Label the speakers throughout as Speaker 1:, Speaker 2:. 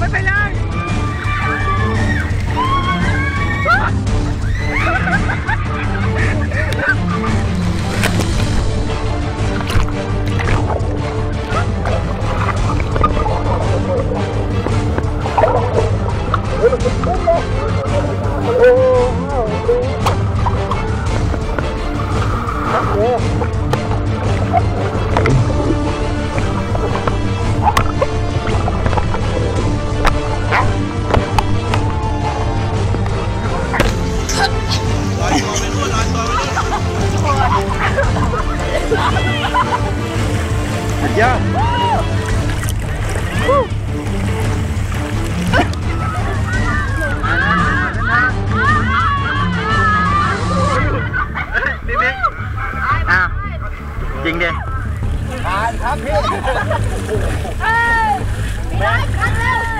Speaker 1: ไม่ไปเลย จริงดิ
Speaker 2: ผ่านครับพี่
Speaker 1: เป็น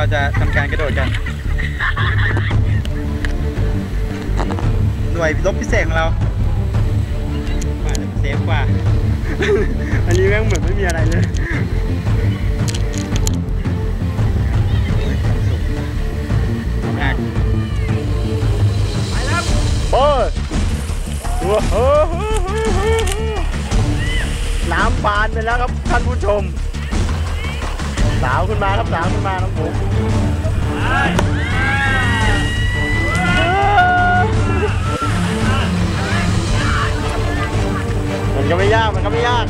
Speaker 2: เรา
Speaker 1: จะ
Speaker 2: ทำการกระโดดกัน หน่วยรบพิเศษของเราว่าจะเซฟกว่า อันนี้แม่งเหมือนไม่มีอะไรเลยอะโอ้ยโอ้โหน้ำบานไปแล้วครับท่านผู้ชม สาวขึ้นมาครับสาวขึ้นมาน้องผมมันก็ไม่ยากมันก็ไม่ยาก